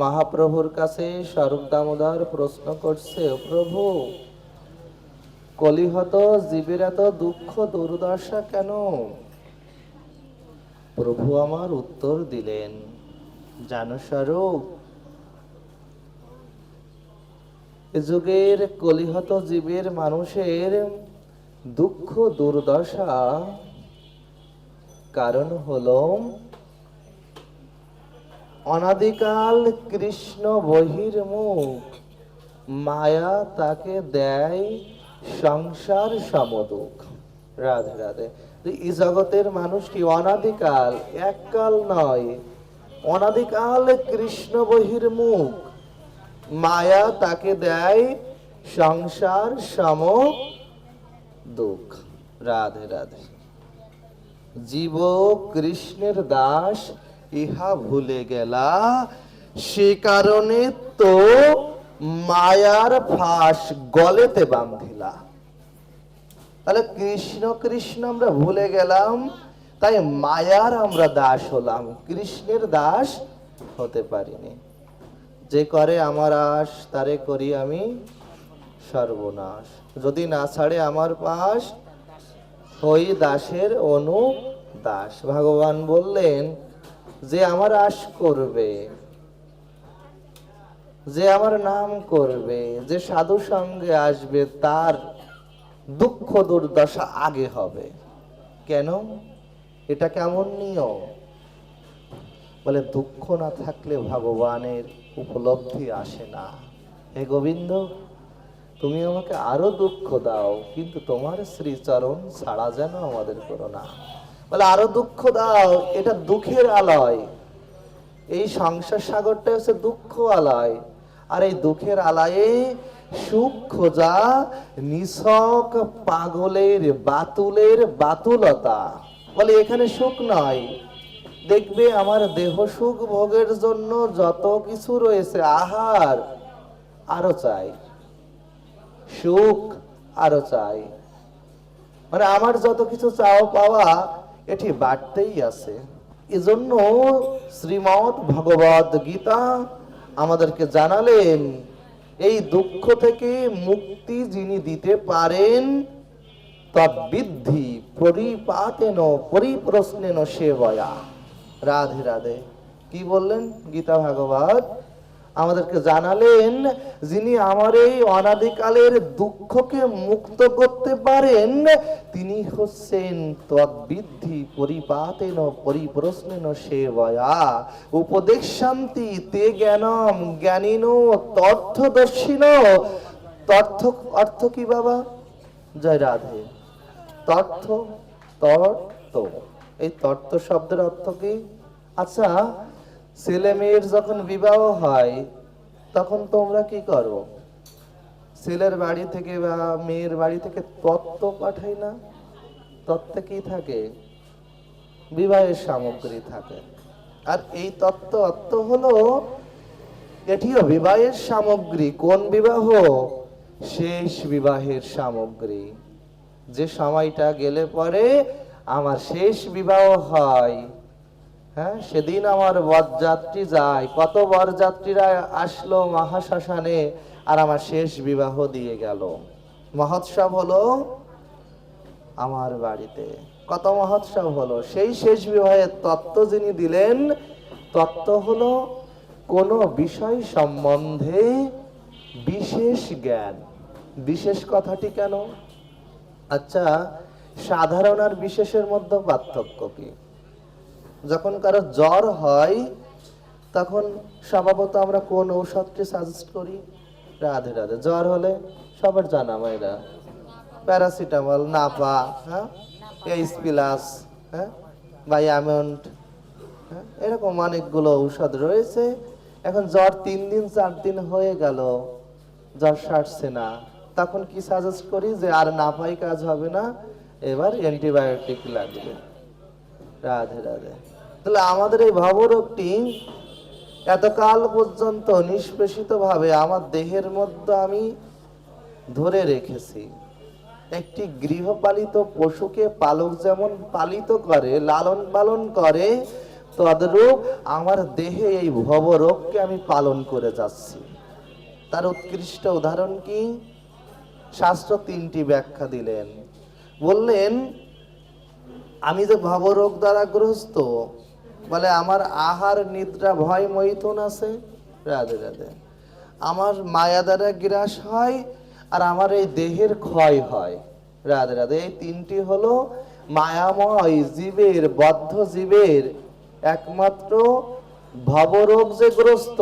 মহাপ্রভুর কাছে স্বরূপ দামোদর প্রশ্ন করছে, প্রভু, কলিহত জীবের এত দুঃখ দুর্দশা কেন? প্রভু আমার উত্তর দিলেন, জানো স্বরূপ যুগের কলিহত জীবের মানুষের দুঃখ দুর্দশা কারণ হলো অনাদিকাল কৃষ্ণ বহির্মুখ, মায়া তাকে দেয় সংসার সমদুখ। রাধে রাধে। এই জগতের মানুষটি অনাদিকাল? এককাল নয়। অনাদিকাল কৃষ্ণ বহির্মুখ, মায়া তাকে দেয় সংসার সম দুঃখ রাধে রাধে। জীব কৃষ্ণের দাস ইহা ভুলে গেলা। সে কারণে তো মায়ার ফাঁস গলেতে বান্ধিলা তাহলে কৃষ্ণ কৃষ্ণ আমরা ভুলে গেলাম, তাই মায়ার আমরা দাস হলাম। কৃষ্ণের দাস হতে পারিনি। যে করে আমার আশ, তারে করি আমি সর্বনাশ। যদি না ছাড়ে আমার পাশ, হই দাসের অনু দাস। ভগবান বললেন যে আমার আশ করবে, যে আমার নাম করবে, যে সাধু সঙ্গে আসবে, তার দুঃখ দুর্দশা আগে হবে। কেন? এটা কেমন নিয়ম? বলে, দুঃখ না থাকলে ভগবানের উপলব্ধি আসে না। হে গোবিন্দ, তুমি আমাকে আরও দুঃখ দাও, কিন্তু তোমার শ্রীচরণ ছাড়া যেন আমাদের করো না। বলে, আরও দুঃখ দাও, এটা দুঃখের আলয়। এই সংসার সাগরটা হচ্ছে দুঃখ আলয়। আর এই দুঃখের আলয়ে সুখ খোঁজা নিছক পাগলের বাতুলের বাতুলতা। বলে, এখানে সুখ নয় দেখবে আমার দেহ সুখ ভোগের জন্য যত কিছু রয়েছে, আহার আরও চাই। সুখ আরও চাই। মানে আমার যত কিছু চাও পাওয়া এটি বাড়তেই আছে। এজন্য শ্রীমৎ ভগবদ গীতা আমাদেরকে জানালেন, এই দুঃখ থেকে মুক্তি যিনি দিতে পারেন তদ্বিদ্ধি পরিপাতেন, পরিপ্রশ্নেন সেবয়া। রাধে রাধে। কি বললেন গীতা ভাগবত? আমাদেরকে জানালেন যিনি আমার এই অনাদিকালের দুঃখকে মুক্ত করতে পারেন, তিনি হচ্ছেন তদ্বিদ্ধি, পরিপাতেন, পরিপ্রশ্নেন সেবয়া। উপদেশ শান্তি, তে জ্ঞানম, জ্ঞানীন, তথ্যদর্শিন। তথ্য, অর্থ কি বাবা? জয় রাধে। তথ্য তত্ত্ব এই তত্ত্ব শব্দের অর্থ কি? আচ্ছা ছেলে মেয়ের যখন বিবাহ হয়, তখন তোমরা কি করো? ছেলের বাড়ি থেকে বা মেয়ের বাড়ি থেকে তত্ত্ব পাঠাই না? তত্ত্বে কি থাকে? বিবাহের সামগ্রী থাকে। আর এই তত্ত্ব অর্থ হলো, এটিও বিবাহের সামগ্রী। কোন বিবাহ? শেষ বিবাহের সামগ্রী। যে সময়টা গেলে পরে আমার শেষ বিবাহ হয়। হ্যাঁ সেদিন আমার বরযাত্রী যায়। কত বরযাত্রীরা আসলো মহাশ্মশানে আর আমার শেষ বিবাহ দিয়ে গেল। মহোৎসব হলো আমার বাড়িতে। কত মহোৎসব হলো? সেই শেষ বিবাহের তত্ত্ব যিনি দিলেন, তত্ত্ব হলো কোন বিষয় সম্বন্ধে বিশেষ জ্ঞান। বিশেষ কথাটি কেন? আচ্ছা সাধারণ আর বিশেষের মধ্যে পার্থক্য কি? যখন কারও জ্বর হয়, তখন স্বভাবত আমরা কোন ঔষধকে সাজেস্ট করি? রাধে রাধে। জ্বর হলে সবার জানা মায়েরা প্যারাসিটামল নাপা হ্যাঁ? এইচ হ্যাঁ? বা অ্যামাউন্ট হ্যাঁ? এরকম অনেকগুলো ঔষধ রয়েছে। এখন জ্বর তিন দিন, চার দিন হয়ে গেল। জ্বর সারছে না। তখন কি সাজেস্ট করি যে আর না পাই কাজ হবে না? এবার অ্যান্টিবায়োটিক লাগবে রাধে রাধে। তাহলে আমাদের এই ভবরোগটি এতকাল পর্যন্ত নিষ্পেষিত ভাবে আমার দেহের মধ্যে আমি ধরে রেখেছি। একটি গৃহপালিত পশুকে পালক যেমন পালিত করে, লালন পালন করে, তদ্রূপ আমার দেহে এই ভবরোগকে আমি পালন করে যাচ্ছি। তার উৎকৃষ্ট উদাহরণ কি? শাস্ত্র তিনটি ব্যাখ্যা দিলেন। বললেন, আমি যে ভবরোগ দ্বারা গ্রস্ত বলে, আমার আহার নিদ্রা ভয় মৈথুন আছে। রাধে রাধে। আমার মায়া দ্বারা গ্রাস হয় আর আমার এই দেহের ক্ষয় হয়। রাধে রাধে। এই তিনটি হলো মায়াময় জীবের, বদ্ধ জীবের একমাত্র ভবরোগ যে গ্রস্ত,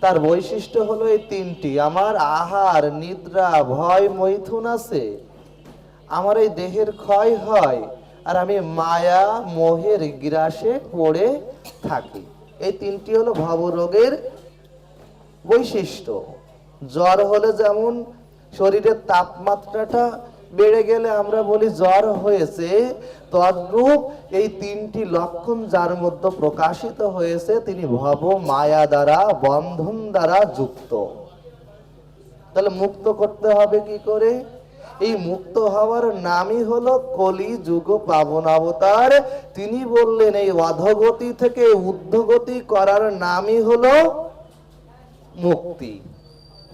তার বৈশিষ্ট্য হলো এই তিনটি। আমার আহার নিদ্রা ভয় মৈথুন আছে। আমার এই দেহের ক্ষয় হয় আর আমি মায়া মোহের গ্রাসে পড়ে থাকি। এই তিনটি হলো ভবরোগের বৈশিষ্ট্য। জ্বর হলে যেমন শরীরের তাপমাত্রাটা বেড়ে গেলে আমরা বলি জ্বর হয়েছে, তদ্রূপ এই তিনটি লক্ষণ যার মধ্যে প্রকাশিত হয়েছে তিনি ভব মায়া দ্বারা, বন্ধন দ্বারা যুক্ত। তাহলে মুক্ত করতে হবে কি করে? এই মুক্ত হওয়ার নামই হলো কলি যুগ পাবন অবতার তিনি বললেন, এই অধগতি থেকে ঊর্ধ্বগতি করার নামই হলো মুক্তি।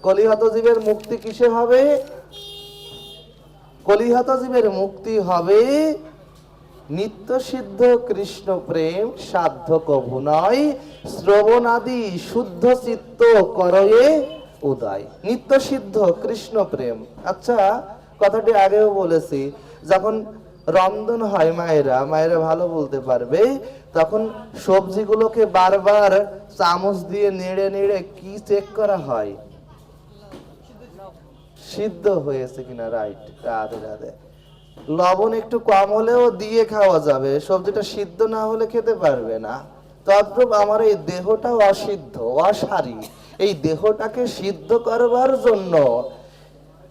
কলিহত জীবের মুক্তি কিসে হবে? কলিহত জীবের মুক্তি হবে নিত্য সিদ্ধ কৃষ্ণ প্রেম সাধ্য কভু নয় শ্রবণাদি শুদ্ধ চিত্ত করয়ে উদয়। নিত্য সিদ্ধ কৃষ্ণ প্রেম। আচ্ছা কথাটি আগেও বলেছি, যখন রন্ধন হয় মায়েরা মায়েরা ভালো বলতে পারবে, তখন সবজিগুলোকে বারবার চামচ দিয়ে নেড়ে নেড়ে কি চেক করা হয়? সিদ্ধ হয়েছে কিনা? রাইট রাধে রাধে। লবণ একটু কম হলেও দিয়ে খাওয়া যাবে, সবজিটা সিদ্ধ না হলে খেতে পারবে না। তদ্রূপ আমার এই দেহটা অসিদ্ধ, অসারি। এই দেহটাকে সিদ্ধ করবার জন্য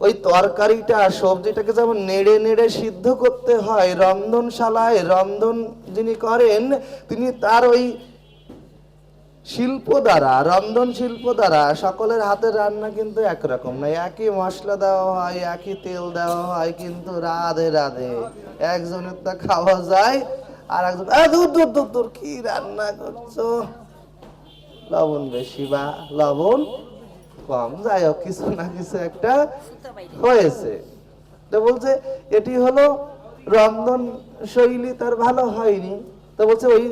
ওই তরকারিটা সবজিটাকে যেমন নেড়ে নেড়ে সিদ্ধ করতে হয় রন্ধনশালায় রন্ধন যিনি করেন তিনি তার ওই শিল্প দ্বারা রন্ধন শিল্প দ্বারা সকলের হাতের রান্না কিন্তু একরকম নয়। একই মশলা দেওয়া হয় একই তেল দেওয়া হয় কিন্তু রাধে রাধে। একজনের তা খাওয়া যায় আর একজন "আ, দূর দূর দূর দূর কি রান্না করছ? লবণ বেশি বা লবণ কম। যাই হোক কিছু না কিছু একটা হয়েছে। তো বলছে এটি হলো রন্ধন শৈলী তার ভালো হয়নি। তো বলছে ওই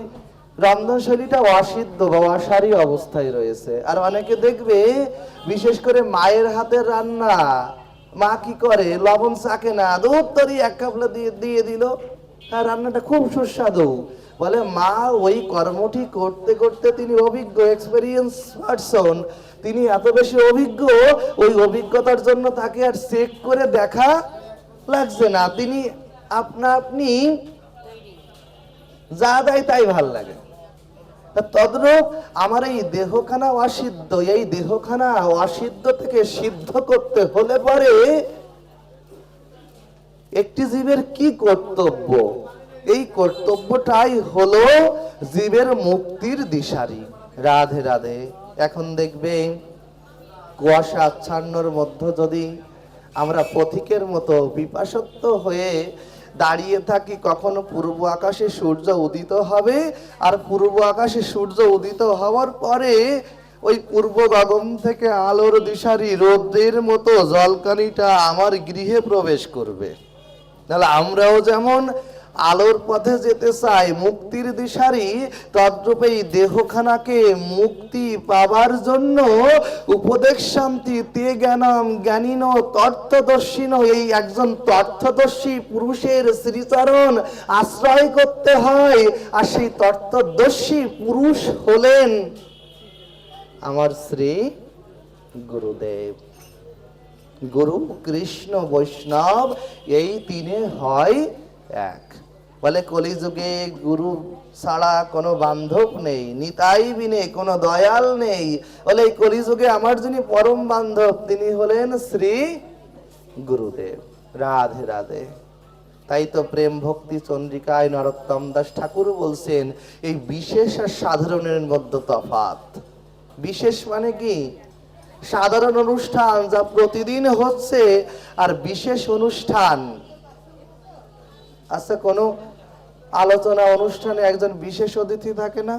রন্ধন শৈলীটা অসিদ্ধ বা অসারি অবস্থায় রয়েছে। আর অনেকে দেখবে বিশেষ করে মায়ের হাতের রান্না মা কি করে? লবণ চাকে না দুধ তরি এক কাপলা দিয়ে দিয়ে দিল। তার রান্নাটা খুব সুস্বাদু। বলে, মা, ওই কর্মটি করতে করতে তিনি অভিজ্ঞ এক্সপেরিয়েন্স পারসন তিনি এত বেশি অভিজ্ঞ, ওই অভিজ্ঞতার জন্য তাকে আর চেক করে দেখা লাগছে না। তিনি আপনা আপনি যা দেয় তাই ভালো লাগে। তদ্রূপ আমার এই দেহখানা অসিদ্ধ, এই দেহখানা অসিদ্ধ থেকে সিদ্ধ করতে হলে পরে একটি জীবের কি কর্তব্য? এই কর্তব্যটাই হলো জীবের মুক্তির দিশারি। রাধে রাধে। এখন দেখবে কুয়াশা আচ্ছান্নর মধ্যে যদি আমরা পথিকের মতো বিপাসত্ব হয়ে দাঁড়িয়ে থাকি, কখনো পূর্ব আকাশে সূর্য উদিত হবে আর পূর্ব আকাশে সূর্য উদিত হওয়ার পরে ওই পূর্ব গগন থেকে আলোর দিশারি রোদ্রের মতো জলকানিটা আমার গৃহে প্রবেশ করবে। তাহলে আমরাও যেমন আলোর পথে যেতে চাই মুক্তির দিশারি তদ্রূপ এই দেহখানাকে মুক্তি পাবার জন্য উপদেশ শান্তি, তে জ্ঞানম, জ্ঞানীন তর্থদর্শীন এই একজন তর্থদর্শী পুরুষের শ্রীচরণ আশ্রয় করতে হয়। আর সেই তর্থদর্শী পুরুষ হলেন আমার শ্রী গুরুদেব। গুরু কৃষ্ণ বৈষ্ণব, এই তিনে হয় এক। বলে কলিযুগে গুরু ছাড়া কোনো বান্ধব নেই, নিতাই বিনে কোনো দয়াল নেই। বলে এই কলিযুগে আমার যিনি পরম বান্ধব, তিনি হলেন শ্রী গুরুদেব। রাধে রাধে। তাই তো প্রেম ভক্তি চন্দ্রিকায় নরোত্তম দাস ঠাকুর বলছেন, এই বিশেষ আর সাধারণের মধ্যে তফাৎ। বিশেষ মানে কি? সাধারণ অনুষ্ঠান যা প্রতিদিন হচ্ছে, আর বিশেষ অনুষ্ঠান আচ্ছা কোনো আলোচনা, অনুষ্ঠানে একজন বিশেষ অতিথি থাকে না?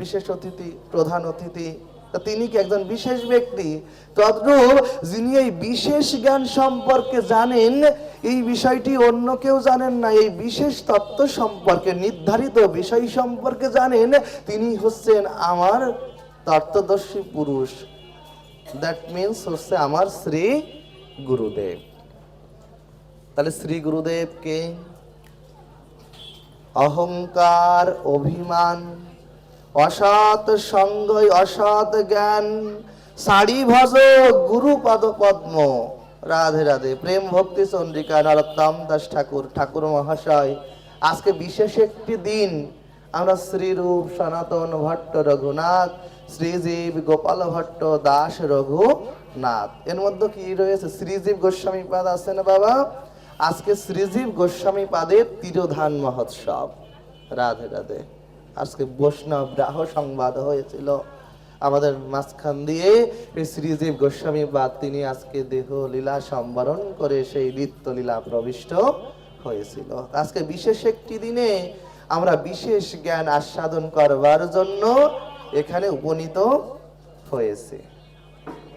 বিশেষ অতিথি, প্রধান অতিথি তিনি কি একজন বিশেষ ব্যক্তি? তদ্রূপ যিনি এই বিশেষ জ্ঞান সম্পর্কে জানেন, এই বিষয়টি অন্য কেউ জানেন না। এই বিশেষ তত্ত্ব সম্পর্কে, নির্ধারিত বিষয় সম্পর্কে জানেন, তিনি হচ্ছেন আমার তত্ত্বদর্শী পুরুষ। দ্যাট মিন্স হচ্ছে আমার শ্রী গুরুদেব। তাহলে শ্রী গুরুদেবকে অহংকার, অভিমান, অসৎ সঙ্গ অসৎ জ্ঞান সাড়ি ভজ গুরু পদ পদ্ম। রাধে রাধে, প্রেম ভক্তি চন্দ্রিকা নরোত্তম দাস ঠাকুর ঠাকুর মহাশয়। আজকে বিশেষ একটি দিন, আমরা শ্রীরূপ সনাতন ভট্ট রঘুনাথ, শ্রীজীব গোপাল ভট্ট দাস রঘুনাথ। এর মধ্যে কি রয়েছে? শ্রীজীব গোস্বামী পাদ আছে না বাবা? আজকে শ্রীজীব গোস্বামী পাদের তিরোধান মহোৎসব। রাধে রাধে। আজকে বৈষ্ণব রাহ সংবাদ হয়েছিল। আমাদের মাঝখান দিয়ে শ্রীজীব গোস্বামী বাদ তিনি আজকে দেহ লীলা সম্বরণ করে সেই নিত্য লীলা প্রবিষ্ট হয়েছিল। আজকে বিশেষ একটি দিনে আমরা বিশেষ জ্ঞান আস্বাদন করবার জন্য এখানে উপনীত হয়েছে।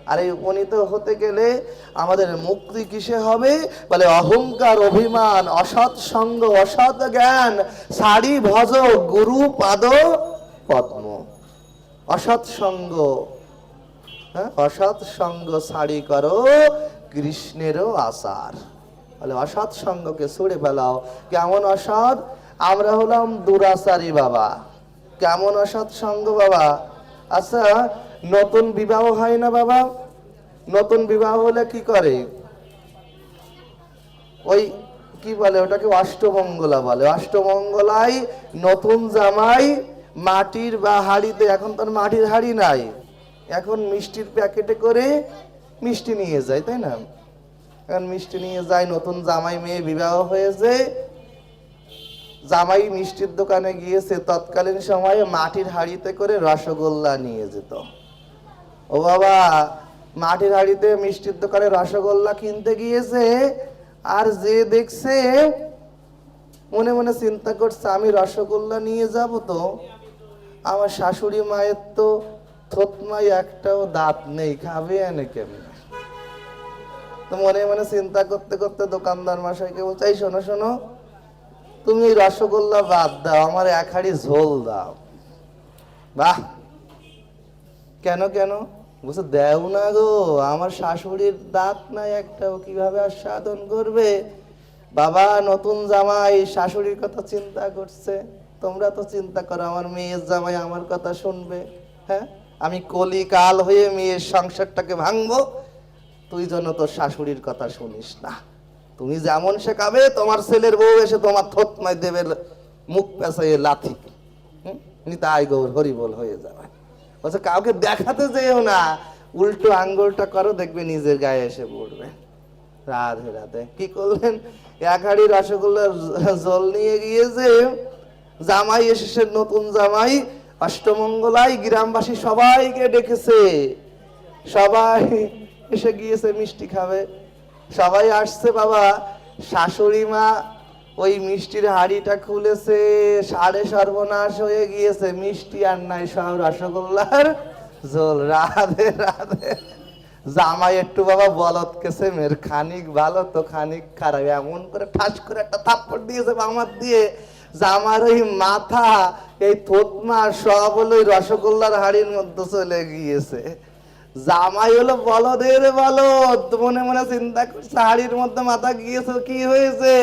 আর এই উপনীত হতে গেলে আমাদের মুক্তি কিসে হবে? বলে অহংকার, অভিমান, অসৎ সঙ্গ, অসৎ জ্ঞান, সারি ভজ, গুরু পাদ, পদ্ম। অসৎ সঙ্গ হ্যাঁ? অসৎ সঙ্গ সারি করো, কৃষ্ণেরও আসার। বলে অসৎ সঙ্গকে ছুড়ে ফেলাও। কেমন অসৎ? আমরা হলাম দুরাচারী বাবা। কেমন অসৎ সঙ্গ বাবা? আচ্ছা নতুন বিবাহ হয় না বাবা। নতুন বিবাহ হলে কি করে? ওই কি বলে ওটাকে? অষ্টমঙ্গলা বলে। অষ্টমঙ্গলায় নতুন জামাই মাটির বা হাড়িতে, এখন তো মাটির হাড়ি নাই। এখন মিষ্টির প্যাকেটে করে মিষ্টি নিয়ে যায়, তাই না? এখন মিষ্টি নিয়ে যায়, নতুন জামাই মেয়ে বিবাহ হয়েছে। জামাই মিষ্টির দোকানে গিয়েছে, তৎকালীন সময়ে মাটির হাড়িতে করে রসগোল্লা নিয়ে যেত। ও বাবা, মাটির হাড়িতে মিষ্টির দোকানে রসগোল্লা কিনতে গিয়েছে, আর যে দেখছে, মনে মনে চিন্তা করছে, আমি রসগোল্লা নিয়ে যাব তো। আমার শাশুড়ি মায়ের তো থতমাই একটাও দাঁত নেই, খাবে এনে কেমন? তো মনে মনে চিন্তা করতে করতে দোকানদার মশাইকে বলছে, এই শোনো শোনো, তুমি রসগোল্লা বাদ দাও, আমার এক হাড়ি ঝোল দাও। বাহ! কেন কেন? বলছে, দেও না গো, আমার শাশুড়ির দাঁত নাই একটা একটাও কীভাবে আস্বাদন করবে? বাবা, নতুন জামাই, শাশুড়ির কথা চিন্তা করছে। তোমরা তো চিন্তা করো, আমার মেয়ের জামাই আমার কথা শুনবে। হ্যাঁ? আমি কলি কাল হয়ে মেয়ের সংসারটাকে ভাঙবো। তুই যেন তোর শাশুড়ির কথা শুনিস না। তুমি যেমন শেখাবে, তোমার ছেলের বউ এসে তোমার থতমায় দেবে, মুখ পেঁচাইয়ে লাথি? নিতাই গৌর হরিবল হয়ে যাবে। বলছে কাউকে দেখাতে যেও না। উল্টো আঙ্গুলটা করো, দেখবে নিজের গায়ে এসে পড়বে। রাধে রাধে। কি করলেন? এক হাড়ি রসগোল্লার জল নিয়ে গিয়েছে। জামাই এসেছে, নতুন জামাই। অষ্টমঙ্গলায় গ্রামবাসী সবাইকে ডেকেছে। সবাই এসে গিয়েছে, মিষ্টি খাবে। সবাই আসছে, বাবা। শাশুড়ি মা ওই মিষ্টির হাড়িটা খুলেছে, সাড়ে সর্বনাশ হয়ে গিয়েছে। মিষ্টি আর নাই সব রসগোল্লার ঝোল। রাধে রাধে। জামাই একটু বাবা বলত কেছে, মেয়ের খানিক ভালো তো খানিক খারাপ। এমন করে ঠাস করে একটা থাপ্পড় দিয়েছে আমার দিয়ে। জামার ওই মাথা, এই থতমা সব হলো রসগোল্লার হাড়ির মধ্যে চলে গিয়েছে। জামাই হলো বলদের বলদ। মনে মনে চিন্তা করছে হাড়ির মধ্যে মাথা গিয়েছে, কি হয়েছে?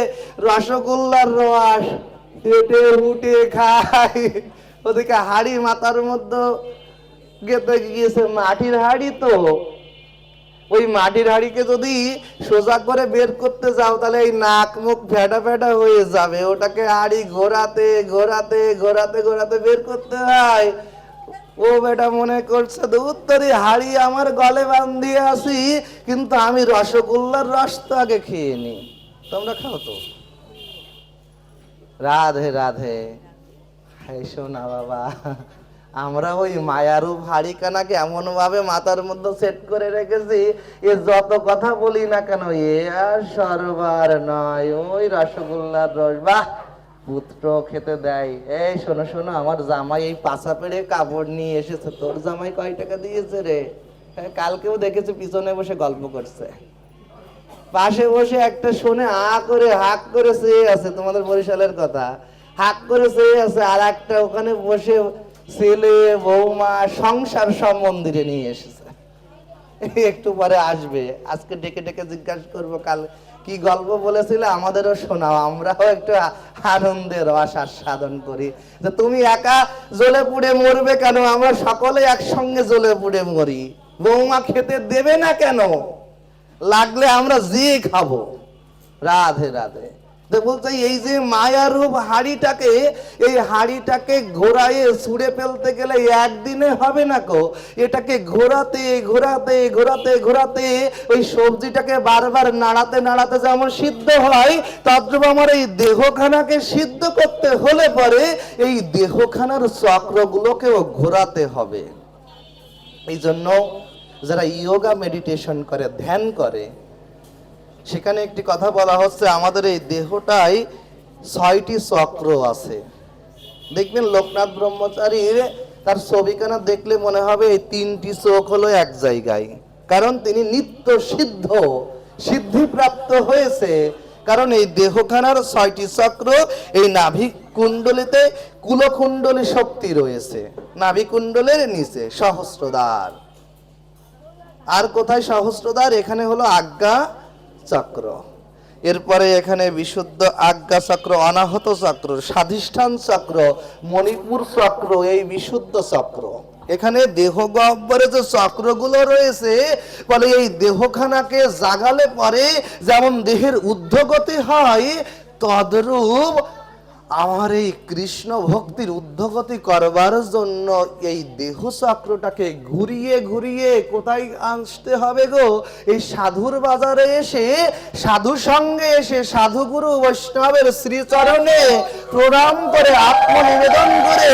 রসগোল্লার রস হেঁটে উঠে খাই। ওদিকে হাড়ি মাথার মধ্যে গেতে গিয়েছে মাটির হাড়ি তো। ওই মাটির হাড়িকে যদি সোজা করে বের করতে যাও, তাহলে এই নাক মুখ ফেটা ফেটা হয়ে যাবে। ওটাকে হাড়ি ঘোরাতে ঘোরাতে ঘোরাতে ঘোরাতে বের করতে হয়। ও বেটা মনে করছে উত্তরে হাড়ি আমার গলে বান্ধিয়ে আসি, কিন্তু আমি রসগোল্লার রস তো আগে খেয়ে নি। তোমরা খাও তো। রাধে রাধে। হাই শোনা বাবা, আমরা ওই মায়ারূপ হাড়িখানাকে এমন ভাবে মাথার মধ্যে সেট করে রেখেছি, এ যত কথা বলি না কেন, এ আর সরবার নয়, ওই রসগোল্লার রস। বাহ! পুত্র খেতে দেয়। এই শোনো শোনো আমার জামাই এই পাশা পেড়ে কাপড় নিয়ে এসেছে। তোর জামাই কয় টাকা দিয়েছে রে? হ্যাঁ, কালকেও দেখেছি পিছনে বসে গল্প করছে। পাশে বসে একটা শুনে আ করে হাক করে চেয়ে আছে তোমাদের বরিশালের কথা। হাক করে চেয়ে আছে আর একটা ওখানে বসে ছেলে বৌমা সংসার সব মন্দিরে নিয়ে এসেছে। একটু পরে আসবে। আজকে ডেকে ডেকে জিজ্ঞাসা করব কাল কি গল্প বলেছিলে? আমাদেরও শোনাও, আমরাও একটু আনন্দের রস আস্বাদন করি। যে তুমি একা জ্বলে পুড়ে মরবে কেন? আমরা সকলে একসঙ্গে জ্বলে পুড়ে মরি। বৌমা খেতে দেবে না কেন? লাগলে আমরা যে খাব। রাধে রাধে। বলছে, এই যে মায়ারূপ হাড়িটাকে, এই হাড়িটাকে ঘোরায়ে ফেলতে গেলে একদিনে হবে না কো? এটাকে ঘোরাতে ঘোরাতে ঘোরাতে ঘোরাতে ওই সবজিটাকে বারবার নাড়াতে নাড়াতে যেমন সিদ্ধ হয় তদ্রূপ আমার এই দেহখানাকে সিদ্ধ করতে হলে পরে এই দেহখানার চক্রগুলোকেও ঘোরাতে হবে। এই জন্য যারা ইয়োগা মেডিটেশন করে, ধ্যান করে সেখানে একটি কথা বলা হচ্ছে, আমাদের এই দেহটাই ছয়টি চক্র আছে। দেখবেন লোকনাথ ব্রহ্মচারীর তার ছবিখানা দেখলে মনে হবে এই তিনটি চোখ হলো এক জায়গায়। কারণ তিনি নিত্য সিদ্ধ, সিদ্ধিপ্রাপ্ত হয়েছে। কারণ এই দেহখানার ছয়টি চক্র, এই নাভি কুণ্ডলিতে কুলকুণ্ডলী শক্তি রয়েছে। নাভি কুণ্ডলের নিচে সহস্রদ্বার। আর কোথায় সহস্রদ্বার? এখানে হলো আজ্ঞা চক্র। এরপরে এখানে বিশুদ্ধ আজ্ঞা চক্র, অনাহত চক্র, স্বাধিষ্ঠান চক্র, মণিপুর চক্র, এই বিশুদ্ধ চক্র। এখানে দেহ গহ্বরে যে চক্রগুলো রয়েছে, বলে এই দেহখানাকে জাগালে পরে যেমন দেহের উদ্ধগতি হয়, তদ্রূপ আমার এই কৃষ্ণ ভক্তির ঊর্ধ্বগতি করবার জন্য এই দেহ চক্রটাকে ঘুরিয়ে ঘুরিয়ে কোথায় আসতে হবে গো? এই সাধুর বাজারে এসে, সাধু সঙ্গে এসে সাধুগুরু বৈষ্ণবের শ্রীচরণে প্রণাম করে আত্মনিবেদন করে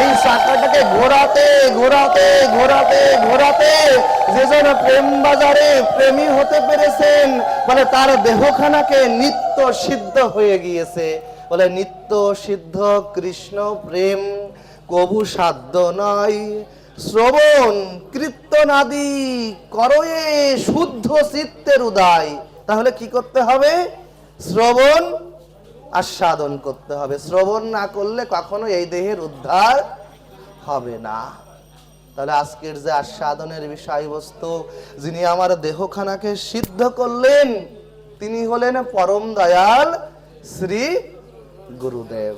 এই চাকাটাকে ঘোরাতে ঘোরাতে ঘোরাতে ঘোরাতে যে যেন প্রেম বাজারে প্রেমী হতে পেরেছেন মানে তার দেহখানাকে নিত্য সিদ্ধ হয়ে গিয়েছে। বলে, নিত্য সিদ্ধ কৃষ্ণ প্রেম কবু সাধ্য নয় শ্রবণ কীর্তনাদি করয়ে শুদ্ধ চিত্তের উদয়। তাহলে কি করতে হবে? শ্রবণ আস্বাদন করতে হবে। শ্রবণ না করলে কখনো এই দেহের উদ্ধার হবে না। তাহলে আজকের যে আস্বাদনের বিষয়বস্তু, যিনি আমার দেহখানাকে সিদ্ধ করলেন, তিনি হলেন পরম দয়াল শ্রী গুরুদেব